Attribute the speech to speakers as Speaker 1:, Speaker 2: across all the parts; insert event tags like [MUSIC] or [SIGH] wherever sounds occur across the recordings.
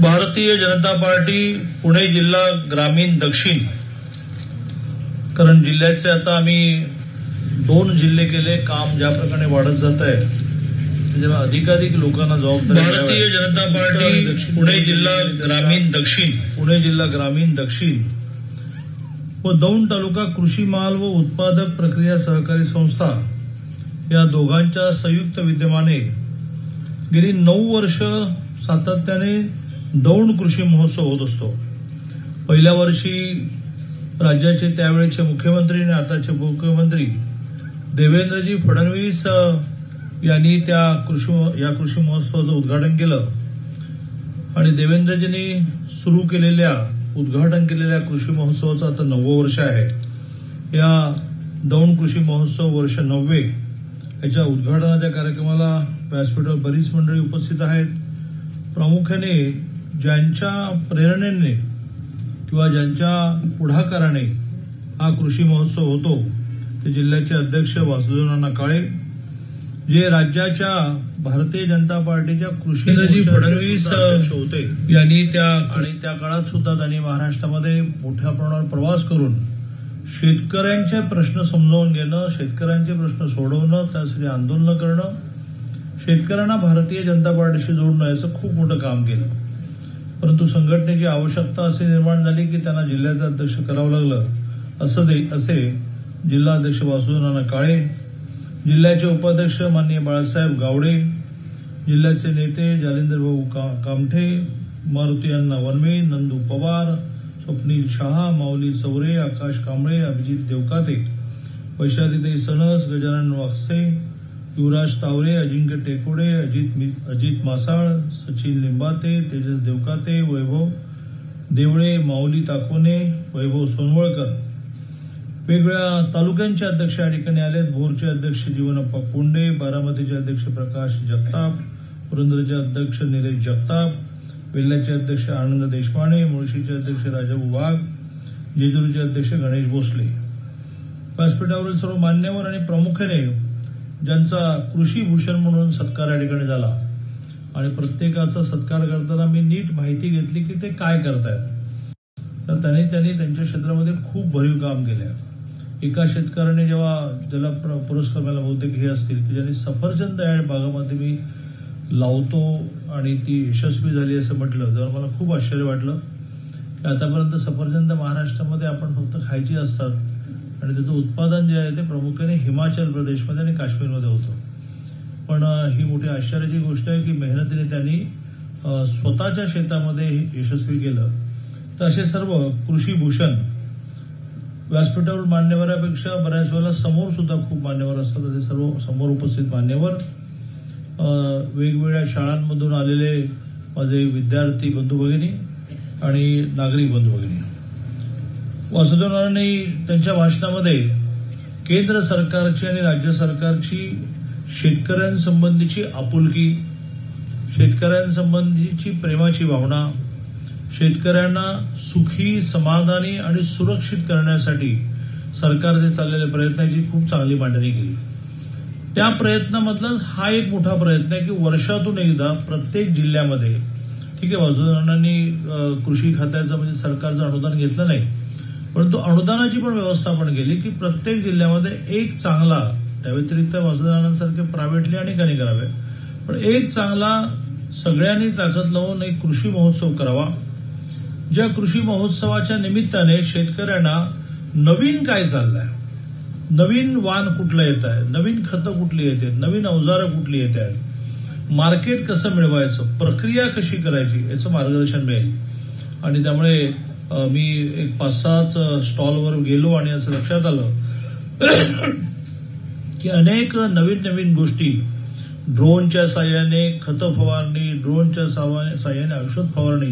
Speaker 1: Bharatiya Janata party Pune जिल्हा ग्रामीण दक्षिण. कारण जिल्ह्याचे आता आम्ही दोन जिल्हे केले काम ज्या प्रकारे वाढत जात आहे त्याच्यामुळे अधिकाधिक लोकांना जबाबदारी भारतीय जनता पार्टी पुणे जिल्हा ग्रामीण दक्षिण. पुणे जिल्हा ग्रामीण दक्षिण. व दौंड तालुका कृषी माल व उत्पादक प्रक्रिया सहकारी संस्था या दोघांच्या संयुक्त विद्यमाने गेली नऊ वर्ष सातत्याने दौंड कृषी महोत्सव होत असतो. पहिल्या वर्षी राज्याचे त्यावेळेचे मुख्यमंत्री आणि आताचे मुख्यमंत्री देवेंद्रजी फडणवीस यांनी त्या कृषी या कृषी महोत्सवाचं उद्घाटन केलं. आणि देवेंद्रजींनी सुरू केलेल्या उद्घाटन केलेल्या कृषी महोत्सवाचं आता नववं वर्ष आहे. या दौंड कृषी महोत्सव वर्ष नववे याच्या उद्घाटनाच्या कार्यक्रमाला व्यासपीठावर बरीच मंडळी उपस्थित आहेत. प्रामुख्याने ज्यांच्या प्रेरणेने किंवा ज्यांच्या पुढाकाराने हा कृषी महोत्सव होतो ते जिल्ह्याचे अध्यक्ष वासुदेव नाना काळे जे राज्याच्या भारतीय जनता पार्टीच्या कृषी फडणवीस होते. यांनी त्या आणि त्या काळात सुद्धा त्यांनी महाराष्ट्रामध्ये मोठ्या प्रमाणावर प्रवास करून शेतकऱ्यांचे प्रश्न समजावून घेणं शेतकऱ्यांचे प्रश्न सोडवणं त्यासाठी आंदोलन करणं शेतकऱ्यांना भारतीय जनता पार्टीशी जोडणं याचं खूप मोठं काम केलं. परंतु संघटनेची आवश्यकता अशी निर्माण झाली की त्यांना जिल्ह्याचं अध्यक्ष करावं लागलं. असं दे असे जिल्हाध्यक्ष वासुदेव काळे जिल्ह्याचे उपाध्यक्ष माननीय बाळासाहेब गावडे जिल्ह्याचे नेते जालिंदर भाऊ का- कामठे मारुती अण्णा वनवे नंदू पवार स्वप्नील शहा माऊली चौरे आकाश कांबळे अभिजित देवकाते वैशालीताई सणस गजानन वागसे युवराज तावरे अजिंक्य टेकोडे अजित मि- अजित मासाळ सचिन लिंबाते तेजस देवकाते वैभव देवळे माऊली ताकोने वैभव सोनवळकर. वेगवेगळ्या तालुक्यांचे अध्यक्ष या ठिकाणी आले भोरचे अध्यक्ष जीवनप्पा कोंडे बारामतीचे अध्यक्ष प्रकाश जगताप पुरंदरचे अध्यक्ष निलेश जगताप वेल्ल्याचे अध्यक्ष आनंद देशपांडे मुळशीचे अध्यक्ष राजाभाऊ वाघ जेजुरीचे अध्यक्ष गणेश भोसले. व्यासपीठावरील सर्व मान्यवर आणि प्रामुख्याने ज्यांचा कृषी भूषण म्हणून सत्कार या ठिकाणी झाला. आणि प्रत्येकाचा सत्कार करताना मी नीट माहिती घेतली की ते काय करतायत. तर त्यांनी त्यांनी त्यांच्या क्षेत्रामध्ये खूप भरीव काम केलं एका शेतकऱ्याने जेव्हा ज्याला प्र- पुरस्कार मला बहुतेक हे असतील की ज्यांनी सफरचंद या भागामध्ये मी लावतो आणि ती यशस्वी झाली असं म्हटलं तेव्हा मला खूप आश्चर्य वाटलं. की आतापर्यंत सफरचंद महाराष्ट्रामध्ये आपण फक्त खायची असतात आणि त्याचं उत्पादन जे आहे ते प्रामुख्याने हिमाचल प्रदेशमध्ये आणि काश्मीरमध्ये होतं. पण ही मोठी आश्चर्याची गोष्ट आहे की मेहनतीने त्यांनी स्वतःच्या शेतामध्ये यशस्वी केलं. तर असे सर्व कृषी भूषण व्यासपीठावर मान्यवरापेक्षा बऱ्याच वेळेला समोर सुद्धा खूप मान्यवर असतात. असे सर्व समोर उपस्थित मान्यवर वेगवेगळ्या शाळांमधून आलेले माझे विद्यार्थी बंधू भगिनी आणि नागरिक बंधू भगिनी. वासुदेवनारायणनी त्यांच्या भाषणामध्ये केंद्र सरकारची आणि राज्य सरकारची शेतकऱ्यांसंबंधीची आपुलकी शेतकऱ्यांसंबंधीची प्रेमाची भावना शेतकऱ्यांना सुखी समाधानी आणि सुरक्षित करण्यासाठी सरकारचे चाललेल्या प्रयत्नाची खूप चांगली मांडणी केली. त्या प्रयत्नामधला हा एक मोठा प्रयत्न आहे की वर्षातून एकदा प्रत्येक जिल्ह्यामध्ये ठीक आहे वासुदेवांनी कृषी खात्याचं म्हणजे सरकारचं अनुदान घेतलं नाही परंतु अनुदानाची पण व्यवस्था आपण केली की प्रत्येक जिल्ह्यामध्ये एक चांगला त्या व्यतिरिक्त वासुदेवांसारखे प्रायव्हेटली अनेकांनी करावे. पण एक चांगला सगळ्यांनी ताकद लावून एक कृषी महोत्सव करावा ज्या कृषी महोत्सवाच्या निमित्ताने शेतकऱ्यांना नवीन काय चाललंय? नवीन वाण कुठलं येत आहे? नवीन खतं कुठली येत आहेत? नवीन अवजारं कुठली येत आहेत? मार्केट कसं मिळवायचं? प्रक्रिया कशी करायची? याचं मार्गदर्शन मिळेल. आणि त्यामुळे मी एक पाच सहाच स्टॉलवर गेलो आणि असं लक्षात आलं की अनेक नवीन नवीन गोष्टी ड्रोनच्या साह्याने खत फवारणी ड्रोनच्या साह्याने औषध फवारणी.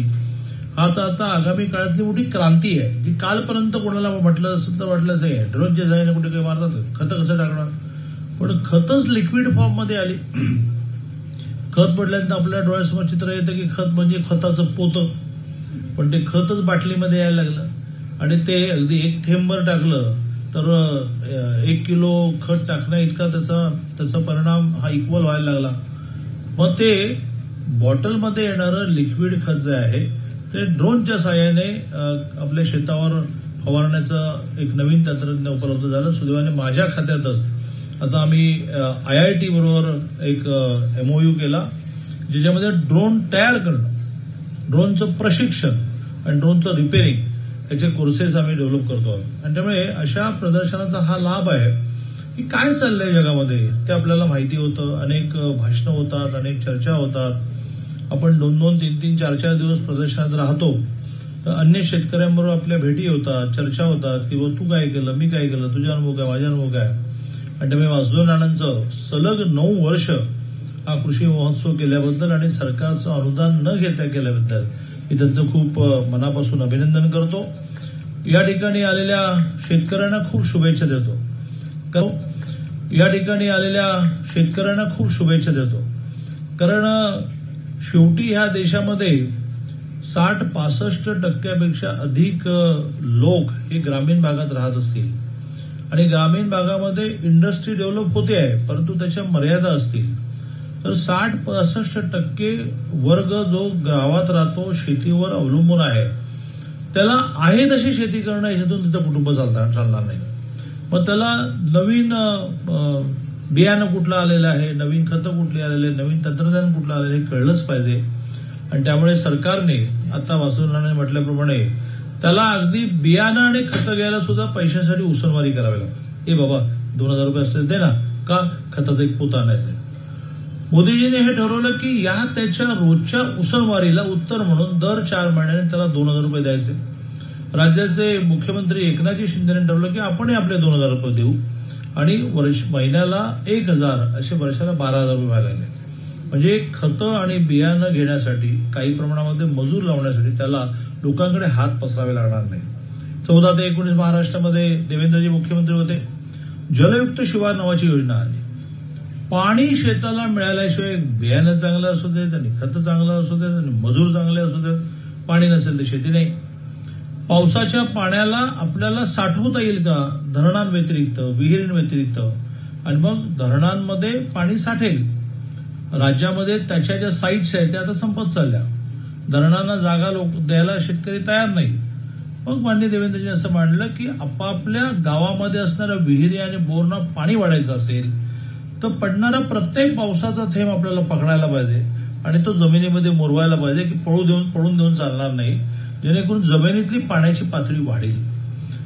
Speaker 1: हा तर आता आगामी काळातली मोठी क्रांती आहे. जी कालपर्यंत कोणाला म्हटलं असं तर वाटलंच आहे. ड्रोनच्या साह्याने कुठे काही मारतात? खतं कसं टाकणार? पण खतच लिक्विड फॉर्ममध्ये आली. खत पडल्यानंतर आपल्या डोळ्यासमोर चित्र येतं की खत म्हणजे खताचं पोतं. पण ते खतच बाटलीमध्ये यायला लागलं. आणि ते अगदी एक थेंबर टाकलं तर एक किलो खत टाकण्या इतका त्याचा त्याचा परिणाम हा इक्वल व्हायला लागला. मग ते बॉटलमध्ये येणारं लिक्विड खत जे आहे ते ड्रोनच्या सहाय्याने आपल्या शेतावर फवारण्याचं एक नवीन तंत्रज्ञान उपलब्ध झालं. सुदैवाने माझ्या खात्यातच. आता आम्ही आय आय टी बरोबर एक एमओयू केला ज्याच्यामध्ये ड्रोन तयार करणं ड्रोनचं प्रशिक्षण आणि ड्रोनचं रिपेरिंग याचे कोर्सेस आम्ही डेव्हलप करतो. आहोत आणि त्यामुळे अशा प्रदर्शनाचा हा लाभ आहे की काय चाललंय जगामध्ये? ते आपल्याला माहिती होतं. अनेक भाषणं होतात अनेक चर्चा होतात. आपण दोन दोन तीन तीन चार चार दिवस प्रदर्शनात राहतो. तर अन्य शेतकऱ्यांबरोबर आपल्या भेटी होतात चर्चा होतात की तू काय केलं? मी काय केलं? तुझा अनुभव काय? माझा अनुभव काय? आणि त्यामुळे वासुदेव नानांचं सलग नऊ वर्ष हा कृषी महोत्सव केल्याबद्दल आणि सरकारचं अनुदान न घेता केल्याबद्दल मी त्यांचं खूप मनापासून अभिनंदन करतो. या ठिकाणी आलेल्या शेतकऱ्यांना खूप शुभेच्छा देतो. या ठिकाणी आलेल्या शेतकऱ्यांना खूप शुभेच्छा देतो. कारण शेवटी ह्या देशामध्ये साठ पासष्ट टक्क्यापेक्षा अधिक लोक हे ग्रामीण भागात राहत असतील. आणि ग्रामीण भागामध्ये इंडस्ट्री डेव्हलप होते आहे परंतु त्याच्या मर्यादा असतील. तर साठ पासष्ट टक्के वर्ग जो गावात राहतो शेतीवर अवलंबून आहे. त्याला आहे तशी शेती करणं याच्यातून तिथं कुटुंब चालणार चालणार नाही. मग त्याला नवीन बियाणं कुठलं आलेलं आहे नवीन खतं कुठली आलेले आहे नवीन तंत्रज्ञान कुठलं आलेलं आहे हे कळलंच पाहिजे. आणि त्यामुळे सरकारने आता वासुदेवाने म्हटल्याप्रमाणे त्याला अगदी बियाणं आणि खतं घ्यायला सुद्धा पैशासाठी उसनवारी करावी लागते. ए बाबा दोन हजार रुपये असले दे ना. का? खतात एक पोत आणायचं मोदीजींनी हे ठरवलं की या त्याच्या रोजच्या उसळवारीला उत्तर म्हणून दर चार महिन्याने त्याला दोन हजार रुपये द्यायचे. राज्याचे मुख्यमंत्री एकनाथजी शिंदेने ठरवलं की आपणही आपले दोन हजार रुपये देऊ. आणि वर्ष महिन्याला एक हजार असे वर्षाला बारा हजार रुपये व्हायला लागले. म्हणजे खतं आणि बियाणं घेण्यासाठी काही प्रमाणामध्ये मजूर लावण्यासाठी त्याला लोकांकडे हात पसरावे लागणार नाही. चौदा ते एकोणीस महाराष्ट्रामध्ये देवेंद्रजी मुख्यमंत्री होते. जलयुक्त शिवार नावाची योजना आली. पाणी शेताला मिळाल्याशिवाय बियाणं चांगलं असू देत आणि खतं चांगलं असू देत आणि मजूर चांगले असू देत पाणी नसेल तर शेती नाही. पावसाच्या पाण्याला आपल्याला साठवता येईल का? धरणांव्यतिरिक्त विहिरींव्यतिरिक्त. आणि मग धरणांमध्ये पाणी साठेल. राज्यामध्ये त्याच्या ज्या साईट्स आहेत त्या आता संपत चालल्या. धरणांना जागा लोक द्यायला शेतकरी तयार नाही. मग मान्य देवेंद्रजी असं मांडलं की आपापल्या गावामध्ये असणाऱ्या विहिरी आणि बोरना पाणी वाढायचं असेल तर पडणारा प्रत्येक पावसाचा थेंब आपल्याला पकडायला पाहिजे आणि तो जमिनीमध्ये मुरवायला पाहिजे की पळू देऊन पळून देऊन चालणार नाही. जेणेकरून जमिनीतली पाण्याची पातळी वाढेल.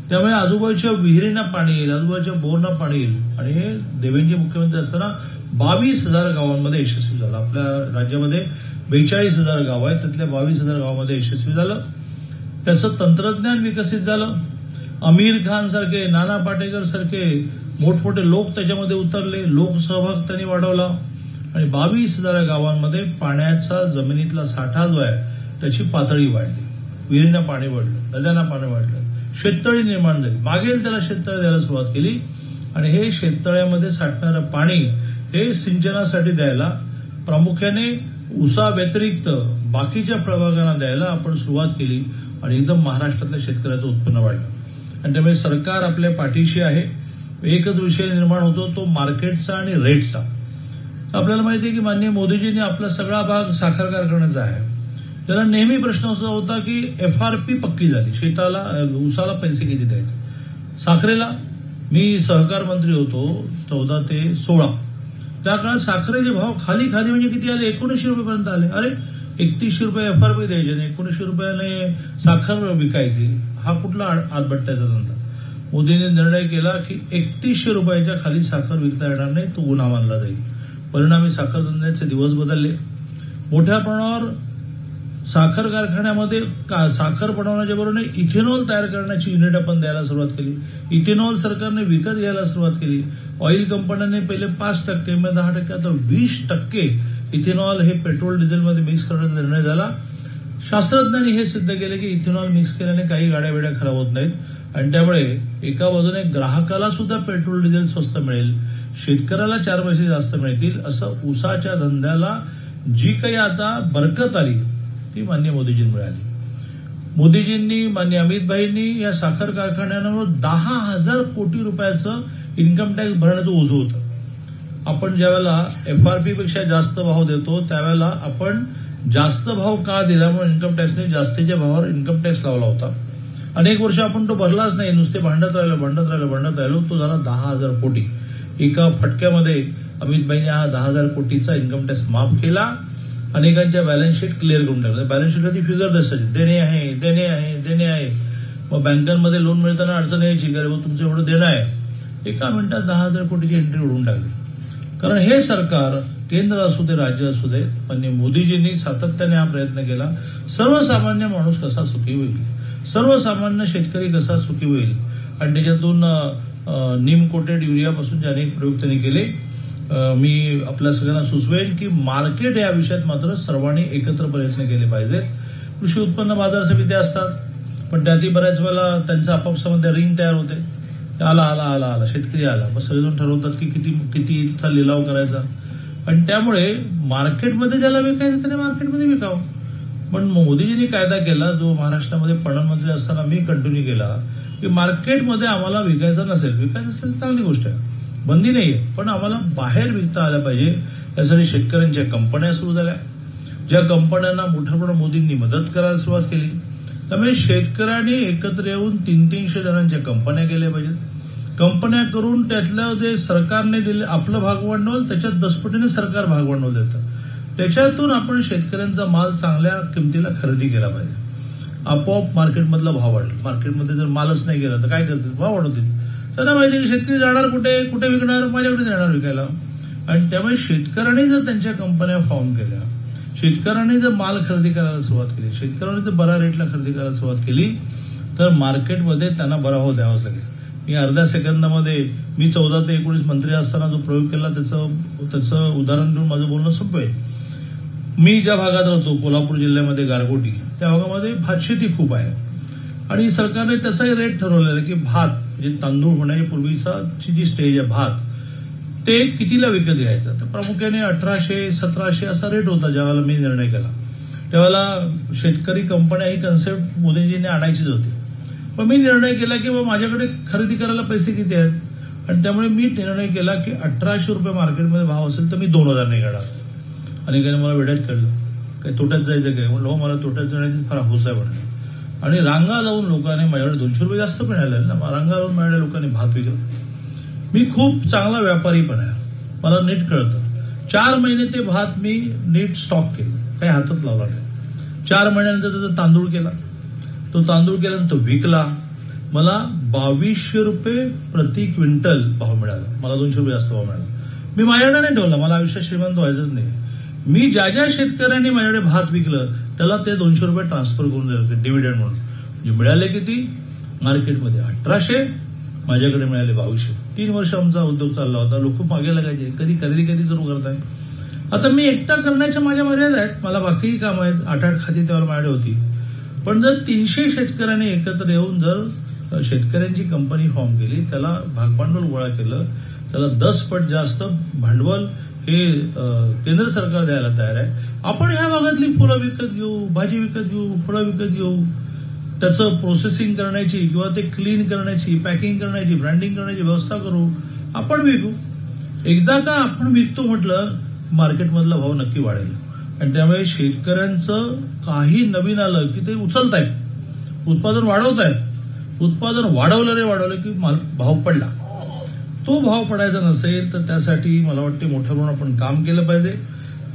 Speaker 1: त्यामुळे आजूबाजूच्या विहिरींना पाणी येईल आजूबाजूच्या बोरना पाणी येईल. आणि हे देवेंद्र मुख्यमंत्री असताना बावीस हजार गावांमध्ये यशस्वी झालं. आपल्या राज्यामध्ये बेचाळीस हजार गाव आहेत त्यातल्या बावीस हजार गावामध्ये यशस्वी झालं. त्याचं तंत्रज्ञान विकसित झालं. आमिर खान सारखे नाना पाटेकर सारखे मोठमोठे लोक त्याच्यामध्ये उतरले. लोकसहभाग त्यांनी वाढवला. आणि बावीस हजार गावांमध्ये पाण्याचा जमिनीतला साठा जो आहे त्याची पातळी वाढली. विहिरींना पाणी वाढलं नद्यांना पाणी वाढलं. शेततळी निर्माण झाली. मागेल त्याला शेततळे द्यायला सुरुवात केली. आणि हे शेततळ्यामध्ये साठणारं पाणी हे सिंचनासाठी द्यायला प्रामुख्याने उसा व्यतिरिक्त बाकीच्या प्रभागांना द्यायला आपण सुरुवात केली. आणि एकदम महाराष्ट्रातल्या शेतकऱ्याचं उत्पन्न वाढलं. आणि त्यामुळे सरकार आपल्या पाठीशी आहे. एकच विषय निर्माण होतो तो मार्केटचा आणि रेटचा. आपल्याला माहिती आहे की माननीय मोदीजींनी आपला सगळा भाग साखर कारखान्याचा आहे. त्याला नेहमी प्रश्न असा होता की एफ आर पी पक्की झाली. शेताला उसाला पैसे किती द्यायचे? साखरेला मी सहकार मंत्री होतो चौदा ते सोळा. त्या काळात साखरेचे भाव खाली खाली म्हणजे किती आले? एकोणीसशे रुपयेपर्यंत आले. अरे एकतीसशे रुपये एफ आर पी द्यायचे आणि एकोणीसशे रुपयाने साखर विकायची. हा कुठला आलबट्ट्याचा धंदा? मोदींनी निर्णय केला की एकतीसशे रुपयाच्या खाली साखर विकता येणार नाही तो गुन्हा मानला जाईल. परिणामी साखर धंद्याचे दिवस बदलले. मोठ्या प्रमाणावर साखर कारखान्यामध्ये का साखर बनवण्याच्या बरोबर इथेनॉल तयार करण्याची युनिट आपण द्यायला सुरुवात केली. इथेनॉल सरकारने विकत घ्यायला सुरुवात केली. ऑइल कंपन्यांनी पहिले पाच टक्के मग दहा टक्के आता वीस टक्के इथेनॉल हे पेट्रोल डिझेलमध्ये मिक्स करण्याचा निर्णय झाला. शास्त्रज्ञांनी हे सिद्ध केले की इथेनॉल मिक्स केल्याने काही गाड्या बिड्या खराब होत नाहीत. आणि त्यामुळे एका बाजूने ग्राहकाला सुद्धा पेट्रोल डिझेल स्वस्त मिळेल. शेतकऱ्याला चार पैसे जास्त मिळतील असं उसाच्या धंद्याला जी काही आता बरकत आली ती मान्य मोदीजींमुळे मिळाली. मोदीजींनी मान्य अमित भाईंनी या साखर कारखान्यांवर दहा हजार कोटी रुपयाचं इन्कम टॅक्स भरण्याचं ओझं होतं. आपण ज्यावेळेला एफआरपी आरपेक्षा जास्त भाव देतो त्यावेळेला आपण जास्त भाव का दिल्यामुळे इन्कम टॅक्सने जास्तीच्या भावावर इन्कम टॅक्स लावला होता. अनेक वर्ष आपण तो भरलाच नाही. नुसते भांडत राहिलो भांडत राहिलो भांडत राहिलो. तो झाला दहा हजार कोटी. एका फटक्यामध्ये अमित भाईने हा दहा हजार कोटीचा इन्कम टॅक्स माफ केला. अनेकांच्या बॅलन्स शीट क्लिअर करून टाकलं. बॅलन्स शीटवरती फिगर दिसायची देणे आहे देणे आहे देणे आहे. मग बँकांमध्ये लोन मिळताना अडचण यायची की तुमचं एवढं देणं आहे. एका मिनिटात दहा हजार कोटीची एंट्री उडून टाकली. कारण हे सरकार केंद्र असू दे राज्य असू दे पण मोदीजींनी सातत्याने हा प्रयत्न केला. सर्वसामान्य माणूस कसा सुखी होईल? सर्वसामान्य शेतकरी कसा सुखी होईल? आणि त्याच्यातून निम कोटेड युरियापासून अनेक प्रयोग त्यांनी केले. मी आपल्या सगळ्यांना सुचवेन की मार्केट या विषयात मात्र सर्वांनी एकत्र प्रयत्न केले पाहिजेत. कृषी उत्पन्न बाजार समित्या असतात पण त्यातही बऱ्याच वेळेला त्यांच्या आपापसामध्ये रिंग तयार होते. आला आला आला आला शेतकरी आला. मग सगळेजण ठरवतात की किती कितीचा लिलाव करायचा. आणि त्यामुळे मार्केटमध्ये ज्याला विकायचं त्याने मार्केटमध्ये विकावं. पण मोदीजींनी कायदा केला जो महाराष्ट्रामध्ये पणन मंत्री असताना मी कंटिन्यू केला की मार्केटमध्ये आम्हाला विकायचं नसेल विकायचं असेल तर चांगली गोष्ट आहे. बंदी नाहीये पण आम्हाला बाहेर विकता आलं पाहिजे यासाठी शेतकऱ्यांच्या कंपन्या सुरू झाल्या. ज्या कंपन्यांना मोठ्या प्रमाणात मोदींनी मदत करायला सुरुवात केली. त्यामुळे शेतकऱ्यांनी एकत्र येऊन तीन तीनशे जणांच्या कंपन्या केल्या पाहिजेत. कंपन्या करून त्यातलं जे सरकारने दिले आपलं भागभांडवल त्याच्यात दसपटीने सरकार भागभांडवल देतं. त्याच्यातून आपण शेतकऱ्यांचा माल चांगल्या किमतीला खरेदी केला पाहिजे. आपोआप मार्केटमधला भाव वाढेल. मार्केटमध्ये जर मालच नाही गेला तर काय करतील? भाव वाढवतील त्यांना माहिती आहे की शेतकरी जाणार कुठे? कुठे विकणार? माझ्याकडे जाणार विकायला? आणि त्यामुळे शेतकऱ्यांनी जर त्यांच्या कंपन्या फॉर्म केल्या शेतकऱ्यांनी जर माल खरेदी करायला सुरुवात केली शेतकऱ्यांनी जर बऱ्या रेटला खरेदी करायला सुरुवात केली तर मार्केटमध्ये त्यांना बरा भाव द्यावाच लागेल. मी अर्ध्या सेकंदामध्ये मी चौदा ते एकोणीस मंत्री असताना जो प्रयोग केला त्याचं त्याचं उदाहरण देऊन माझं बोलणं सोपं आहे. मी ज्या भागात राहतो कोल्हापूर जिल्ह्यामध्ये गारगोटी त्या भागामध्ये भातशेती खूप आहे. आणि सरकारने तसाही रेट ठरवलेला आहे की भात म्हणजे तांदूळ होण्याच्या पूर्वीचा जी स्टेज आहे भात ते कितीला विकत घ्यायचं? तर प्रामुख्याने अठराशे सतराशे असा रेट होता ज्यावेळेला मी निर्णय केला. त्यावेळेला शेतकरी कंपन्या ही कन्सेप्ट मोदीजींनी आणायचीच होती. मग मी निर्णय केला की बाबा माझ्याकडे खरेदी करायला पैसे किती आहेत? आणि त्यामुळे मी निर्णय केला की अठराशे रुपये मार्केटमध्ये भाव असेल तर मी दोन हजार नाही काढणार आणि मला वेळात कळलं काही तोट्यात जायचं काय? म्हणलं हो मला तोट्यात जाण्याची फार हौस आहे म्हणे. आणि रांगा लावून लोकांनी माझ्याकडे दोनशे रुपये जास्त पण आले ना रांगा लावून माझ्या लोकांनी भात विकला मी खूप चांगला व्यापारी पण आहे. मला नीट कळतं. चार महिने ते भात मी नीट स्टॉक केलं. काही हातात लावला नाही. चार महिन्यानंतर त्याचा तांदूळ केला. तो तांदूळ केल्यानंतर विकला. मला बावीसशे रुपये प्रति क्विंटल भाव मिळाला. मला दोनशे रुपये जास्त भाव मिळाला. मी माझ्याकडे नाही ठेवला. मला आयुष्यात श्रीमंत व्हायचंच नाही. मी ज्या ज्या शेतकऱ्यांनी माझ्याकडे भात विकलं त्याला ते दोनशे रुपये ट्रान्सफर करून दिले डिव्हिडंड म्हणून. म्हणजे मिळाले किती? मार्केटमध्ये अठराशे माझ्याकडे मिळाले बावीसशे. तीन वर्ष आमचा उद्योग चालला होता. लोक मागे लागायचे. कधी कधी कधी सुरू करताय आता मी एकटा करण्याच्या माझ्या मर्यादा आहेत. मला बाकीही काम आहेत. आठ आठ खाती त्यावर माझ्याकडे होती. पण जर तीनशे शेतकऱ्यांनी एकत्र येऊन जर शेतकऱ्यांची कंपनी फॉर्म केली त्याला भागभांडवल गोळा केलं त्याला दस पट जास्त भांडवल हे केंद्र सरकार द्यायला तयार आहे. आपण ह्या भागातली फुलं विकत घेऊ भाजी विकत घेऊ फळं विकत घेऊ. त्याचं प्रोसेसिंग करण्याची किंवा ते क्लीन करण्याची पॅकिंग करण्याची ब्रँडिंग करण्याची व्यवस्था करू आपण विकू. एकदा का आपण विकतो म्हटलं मार्केटमधला भाव नक्की वाढेल. आणि त्यामुळे शेतकऱ्यांचं काही नवीन आलं की ते उचलतायत उत्पादन वाढवतायत उत्पादन वाढवलं रे वाढवलं की माल भाव पडला. तो भाव पडायचा नसेल तर त्यासाठी मला वाटते मोठ्या प्रमाणात आपण काम केलं पाहिजे.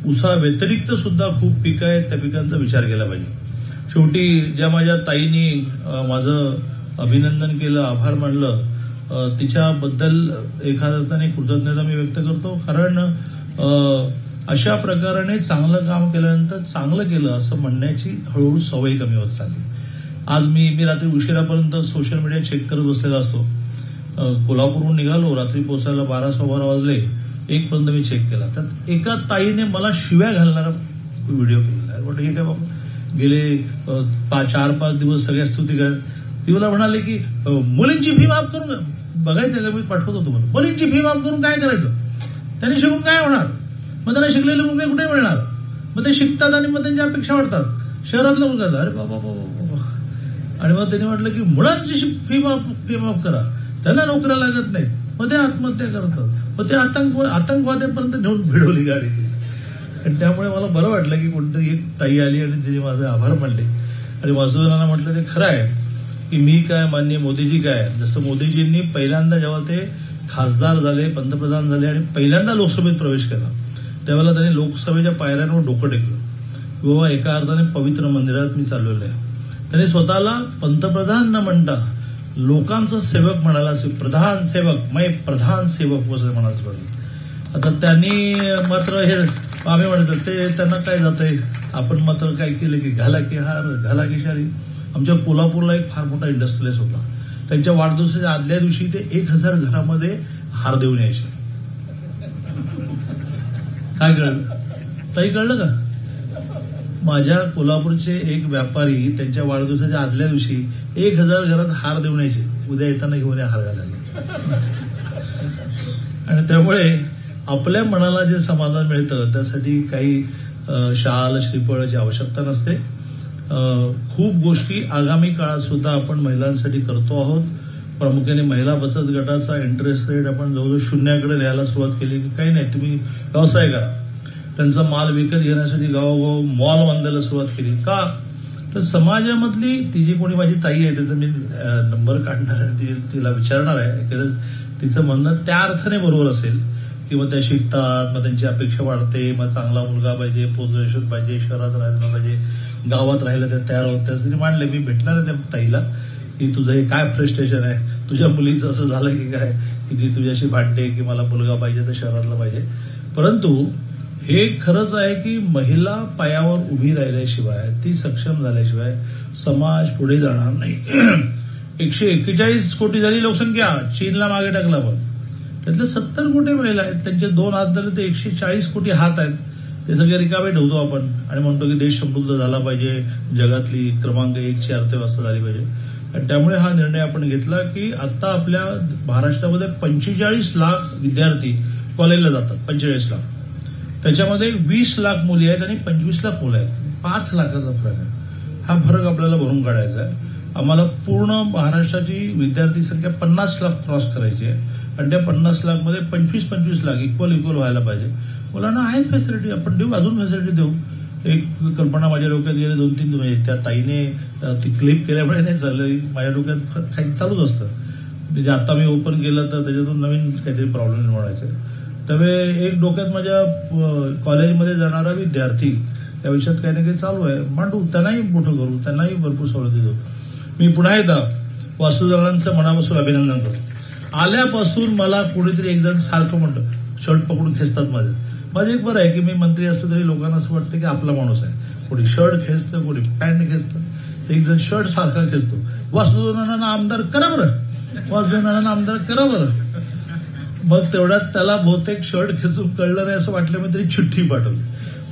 Speaker 1: उसा व्यतिरिक्त सुद्धा खूप पिकं आहेत त्या पिकांचा विचार केला पाहिजे. शेवटी ज्या माझ्या ताईनी माझं अभिनंदन केलं आभार मानलं तिच्याबद्दल एखाद्या कृतज्ञता मी व्यक्त करतो. कारण अशा प्रकाराने चांगलं काम केल्यानंतर चांगलं केलं असं म्हणण्याची हळूहळू सवय कमी होत चालली. आज मी मी रात्री उशिरापर्यंत सोशल मीडिया चेक करत बसलेला असतो. कोल्हापूरहून निघालो रात्री पोहोचायला बारा सव्वा बारा वाजले. एक पर्यंत मी चेक केला. त्यात एका ताईने मला शिव्या घालणारा व्हिडिओ केलेला आहे. म्हटलं हे काय बाबा? गेले पा चार पाच दिवस सगळ्या स्तुती कर. ती मला म्हणाले की मुलींची फी माफ करून बघायचं का? मी पाठवतो तुम्हाला. मुलींची फी माफ करून काय करायचं? त्यांनी शिकून काय होणार? मग त्यांना शिकलेले मुलगे कुठे मिळणार? मग ते शिकतात आणि मग त्यांच्या अपेक्षा वाढतात. शहरातलं मुलगा अरे बाबा बाबा बाबा आणि मग त्यांनी म्हटलं की मुलांची फी माफ फी माफ करा. त्यांना नोकऱ्या लागत नाहीत. मग ते आत्महत्या करतात. मग ते आतंक आतंकवाद्यापर्यंत नेऊन भिडवली गाडी. आणि त्यामुळे मला बरं वाटलं की कोणतरी एक ताई आली आणि तिने माझे आभार मानले. आणि वासुदेवांना म्हटलं ते खरं आहे की मी काय मान्य मोदीजी काय? जसं मोदीजींनी पहिल्यांदा जेव्हा ते खासदार झाले पंतप्रधान झाले आणि पहिल्यांदा लोकसभेत प्रवेश केला. त्यावेळेला त्यांनी लोकसभेच्या पायऱ्यांवर डोकं टेकलं. की बाबा एका अर्थाने पवित्र मंदिरात मी चाललेलो आहे. त्यांनी स्वतःला पंतप्रधान न म्हणता लोकांचा सेवक म्हणाला प्रधान सेवक मै प्रधान सेवक असं म्हणायचं आता त्यांनी मात्र हे आम्ही म्हणतो ते त्यांना काय जातंय? आपण मात्र काय केलं की घाला की हार घाला की शारी. आमच्या कोल्हापूरला एक फार मोठा इंडस्ट्रियलिस्ट होता. त्यांच्या वाढदिवसाच्या आदल्या दिवशी ते एक हजार घरामध्ये हार देऊन यायचे. काय कळलं? ताई कळलं का? माझ्या कोल्हापूरचे एक व्यापारी त्यांच्या वाढदिवसाच्या आदल्या दिवशी एक हजार घरात हार देऊन यायचे. उद्या येताना घेऊन या हार घालायला. आणि त्यामुळे आपल्या मनाला जे समाधान मिळतं त्यासाठी काही शाल श्रीफळाची आवश्यकता नसते. खूप गोष्टी आगामी काळात सुद्धा आपण महिलांसाठी करतो आहोत. प्रामुख्याने महिला बचत गटाचा इंटरेस्ट रेट आपण जवळजवळ शून्याकडे द्यायला सुरुवात केली की काही नाही तुम्ही व्यवसाय करा. त्यांचा माल विकत घेण्यासाठी गावोगाव मॉल बांधायला सुरुवात केली. का? तर समाजामधली ती जी कोणी माझी ताई आहे त्याचा मी नंबर काढणार आहे ती तिला विचारणार आहे. एखादं तिचं म्हणणं त्या अर्थाने बरोबर असेल की मग त्या शिकतात मग त्यांची अपेक्षा वाढते मग चांगला मुलगा पाहिजे पोझिशन पाहिजे शहरात राहायला पाहिजे गावात राहिलं त्या तयार होत त्यासाठी मांडले मी भेटणार आहे त्या ताईला. की तुझं हे काय फ्रस्ट्रेशन आहे? तुझ्या मुलीचं असं झालं की काय? की ती तुझ्याशी भांडते की मला मुलगा पाहिजे तर शहरातला पाहिजे. परंतु हे खरंच आहे की महिला पायावर उभी राहिल्याशिवाय ती सक्षम झाल्याशिवाय समाज पुढे जाणार नाही. [CLEARS THROAT] एकशे एक्केचाळीस कोटी झाली लोकसंख्या. चीनला मागे टाकला पण त्यातले सत्तर कोटी महिला आहेत. त्यांचे दोन हात झाले तर एकशे चाळीस कोटी हात आहेत. ते सगळे रिकामे ठेवतो आपण. आणि म्हणतो की देश समृद्ध झाला पाहिजे. जगातली क्रमांक एकची अर्थव्यवस्था झाली पाहिजे. आणि त्यामुळे हा निर्णय आपण घेतला की आता आपल्या महाराष्ट्रामध्ये पंचेचाळीस लाख विद्यार्थी कॉलेजला जातात पंचेचाळीस लाख. त्याच्यामध्ये वीस लाख मुली आहेत आणि पंचवीस लाख मुलं आहेत. पाच लाखाचा फरक आहे. हा फरक आपल्याला भरून काढायचा आहे. आम्हाला पूर्ण महाराष्ट्राची विद्यार्थी संख्या पन्नास लाख क्रॉस करायची आहे. आणि त्या पन्नास लाखमध्ये पंचवीस पंचवीस लाख इक्वल इक्वल व्हायला पाहिजे. मुलांना आहेत फॅसिलिटी आपण देऊ अजून फॅसिलिटी देऊ. एक कल्पना माझ्या डोक्यात गेले दोन तीन म्हणजे त्या ताईने ती क्लिप केल्यामुळे नाही चाललं माझ्या डोक्यात काही चालूच असतं. म्हणजे आता मी ओपन केलं तर त्याच्यातून नवीन काहीतरी प्रॉब्लेम निर्माण व्हायचे त्यामुळे एक डोक्यात माझ्या कॉलेजमध्ये जाणारा विद्यार्थी त्या विषयात काही ना काही चालू आहे. मांडू त्यांनाही मोठं करू त्यांनाही भरपूर सवलती देऊ. मी पुन्हा एकदा वासुदेवांचं मनापासून अभिनंदन करतो. आल्यापासून मला कुणीतरी एकजण सारखं म्हणतं शर्ट पकडून खेचतात माझं. माझं एक बरं आहे की मी मंत्री असलो तरी लोकांना असं वाटतं की आपला माणूस आहे. कोणी शर्ट खेचतं कोणी पॅन्ट खेचतं. एक जण शर्ट सारखा खेचतो. वासुदेवनारायण आमदार करा बरं. वासुदेवनारायण आमदार करा बरं. मग तेवढ्यात त्याला बहुतेक शर्ट खेचून कळलं नाही असं वाटलं मी तरी चिठ्ठी पाठवली.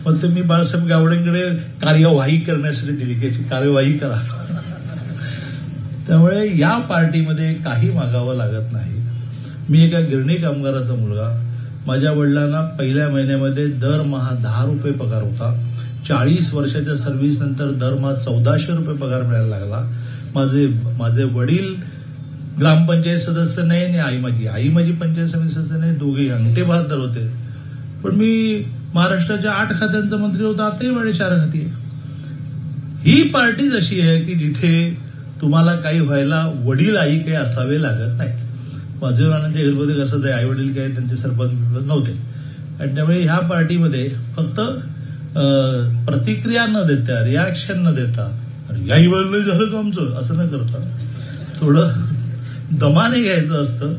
Speaker 1: मग ते मी बाळासाहेब गावडेंकडे कार्यवाही करण्यासाठी दिली की कार्यवाही करा. त्यामुळे या पार्टीमध्ये काही मागावं लागत नाही. मी एका गिरणी कामगाराचा मुलगा माझ्या वडिलांना पहिल्या महिन्यामध्ये दरमहा दहा रुपये पगार होता. चाळीस वर्षाच्या सर्व्हिस नंतर दरमहा चौदाशे रुपये पगार मिळायला लागला. माझे माझे वडील ग्रामपंचायत सदस्य नाही आणि आई माझी. आई माझी पंचायत समिती सदस्य नाही दोघे अंगठे बहादर होते. पण मी महाराष्ट्राच्या आठ खात्यांचा मंत्री होता आताही माझे चार खाती ही पार्टी जशी आहे की जिथे तुम्हाला काही व्हायला वडील आई काही असावे लागत नाही वाजूरानांच्या घरमध्ये कसं ते आई वडील काही त्यांचे सरपंच नव्हते. आणि त्यामुळे ह्या पार्टीमध्ये फक्त प्रतिक्रिया न देता रिॲक्शन न देता याही वेळ नाही झालं का आमचं असं न करता थोडं दमाने घ्यायचं असतं.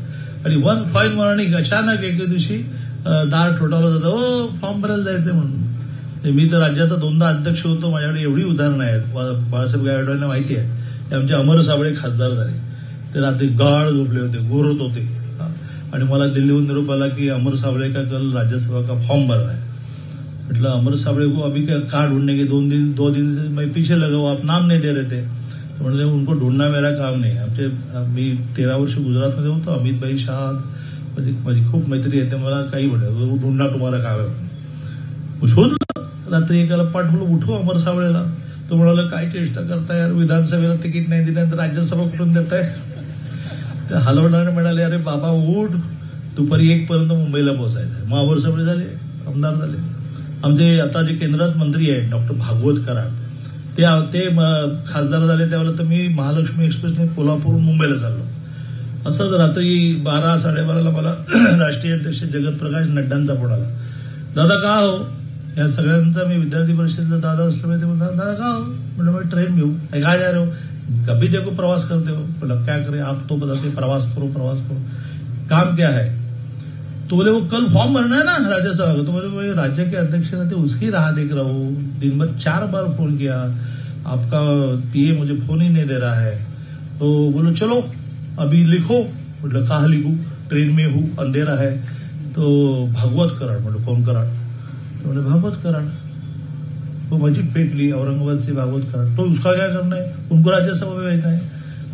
Speaker 1: आणि वन फाईन मॉर्निंग अचानक एके दिवशी दार ठोठावलं जातं ओ फॉर्म भरायला जायचं म्हणून. म्हणजे मी तर राज्याचा दोनदा अध्यक्ष होतो माझ्याकडे एवढी उदाहरणं आहेत. बाळासाहेब गायडवांना माहिती आहे. ते आमचे अमर साबळे खासदार झाले. ते रात्री गाळ झोपले होते गोरत होते. आणि मला दिल्लीहून निरोप आला की अमर साबळे का कल राज्यसभा का फॉर्म भरला है म्हटलं अमर साबळे को अभी क्या कहाँ ढूंढने के दोन दिन दो दिन से मैं पीछे लगा हुआ आप नाम नहीं दे रहे थे. तो म्हणले उनको ढूंढना मेरा काम नाही आमचे मी तेरा वर्ष गुजरातमध्ये होतो अमित भाई शाह माझी माझी खूप मैत्री आहे ते मला काही म्हणत ढूंढना तुम्हाला काम आहे शोधलं रात्री एकाला पाठवलं उठू अमर साबळेला. तो म्हणाला काय चेष्टा करताय यार विधानसभेला तिकीट नाही दिल्यानंतर राज्यसभा कुठून देताय? ते हलवणारे म्हणाले अरे बाबा उठ. दुपारी एक पर्यंत मुंबईला पोहोचायचं आहे. महापौर सगळे झाले आमदार झाले. आमचे आता जे केंद्रात मंत्री आहेत डॉक्टर भागवत कराड ते ते म- खासदार झाले त्यावेळेला तर मी महालक्ष्मी एक्सप्रेसने कोल्हापूर मुंबईला चाललो. असंच रात्री बारा साडेबाराला मला [CLEARS THROAT] राष्ट्रीय अध्यक्ष जगतप्रकाश नड्डांचा फोन आला. दादा का हो? या सगळ्यांचा मी विद्यार्थी परिषदेचा दादा असल्यामुळे ते म्हणतात दादा का हो? म्हणजे ट्रेन घेऊ. काय "अरे, हो? कभी देखो प्रवास करते हो, बोला, क्या करें? आप तो बताते प्रवास करो प्रवास करो। काम क्या है? तो बोले, वो कल फॉर्म भरना है ना राज्यसभा का। तो बोले, वो राज्य के अध्यक्ष रहते उसकी राह देख रहा हूँ। दिन भर चार बार फ़ोन किया, आपका पीए मुझे फ़ोन ही नहीं दे रहा है। तो बोलो, चलो, अभी लिखो। मतलब कहा लिखू? ट्रेन में हूँ, अंधेरा है। तो भागवत कराड मतलब कौन कराड तो बोले, भागवत वो मजीद फेंक ली औरंगाबाद से भागवत कराड तो उसका क्या करना है? उनको राज्यसभा में भेजना है.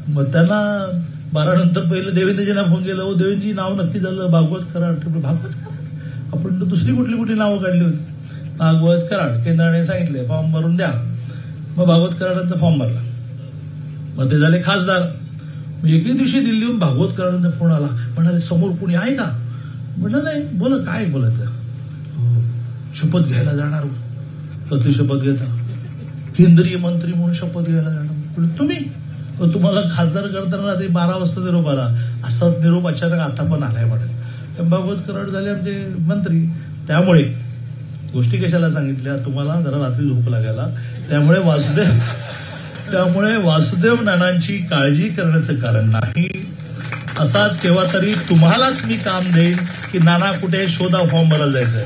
Speaker 1: मग त्यांना बारा नंतर पहिले देवेंद्रजींना फोन केला हो देवेंद्रजी नाव नक्की झालं भागवत कराड. भागवत कराड? आपण दुसरी कुठली कुठली नावं काढली होती. भागवत कराड केंद्राने सांगितले फॉर्म भरून द्या. मग भागवत कराडांचा फॉर्म भरला. मग ते झाले खासदार. एके दिवशी दिल्लीहून भागवत कराडांचा फोन आला. म्हणाले समोर कोणी आहे का? म्हटलं नाही बोला काय बोलायचं? "हो, शपथ घ्यायला जाणार हो." प्रतिशपथ घेता. केंद्रीय मंत्री म्हणून शपथ घ्यायला जाणार. तुम्ही तुम्हाला खासदार करताना रात्री बारा वाजता निरोप आला. असा निरोप अचानक आता पण आलाय म्हणाले तर भागवत कराड झाले आमचे मंत्री. त्यामुळे गोष्टी कशाला सांगितल्या? तुम्हाला जरा रात्री झोप लागायला. त्यामुळे वासुदेव त्यामुळे वासुदेव नानांची काळजी करण्याचं कारण नाही. असाच केव्हा तरी तुम्हालाच मी काम देईन की नाना कुठे शोधा फॉर्म भरायला जायचं